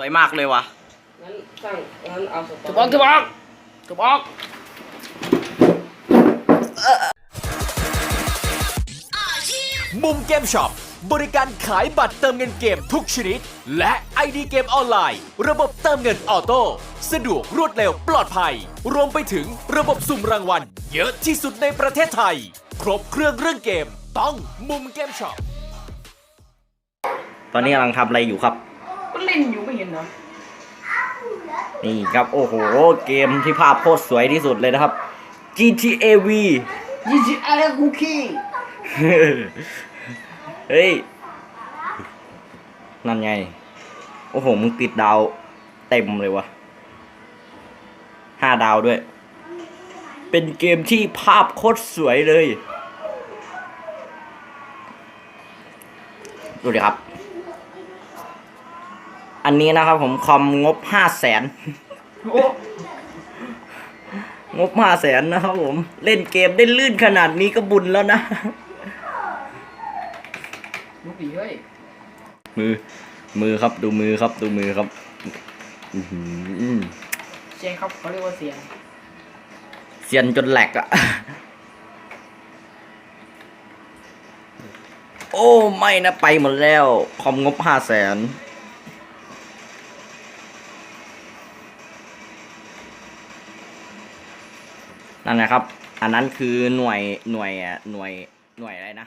สวยมากเลยวะงั้นสร้างงั้นเอาสตถูกบอกถูกบอกถูกบอกมุมเกมช็อปบริการขายบัตรเติมเงินเกมทุกชนิด และ ID เกมออนไลน์ ระบบเติมเงินออโต้สะดวกรวดเร็วปลอดภัย รวมไปถึงระบบสุ่มรางวัล เยอะที่สุดในประเทศไทย ครบเครื่องเรื่องเกม ต้องมุมเกมช็อปตอนนี้กำลังทำอะไรอยู่ครับก็ เล่นอยู่ไม่เห็นเหรอนี่ครับโอ้โห เกมที่ภาพโคตรสวยที่สุดเลยนะครับ GTA V ยี่สิบอะไรคุกกี้เฮ้ย นั่นไง โอ้โห มึงติดดาวเต็มเลยวะห้าดาวด้วย เป็นเกมที่ภาพโคตรสวยเลย ดูดิครับ อันนี้นะครับผมคอมงบห้าแสนโอ้งบห้าแสนนะครับผม เล่นเกมได้ลื่นขนาดนี้ก็บุญแล้วนะลูกดีเฮ้ยมือ มือครับดูมือครับดูมือครับอื้อหือเสียงครับเขาเรียกว่าเสียงเซียนจนแหลกอะโอ้ ไม่นะ ไปหมดแล้ว คอมงบห้าแสน นั่นนะครับ อันนั้นคือหน่วยหน่วยหน่วยหน่วยอะไรนะ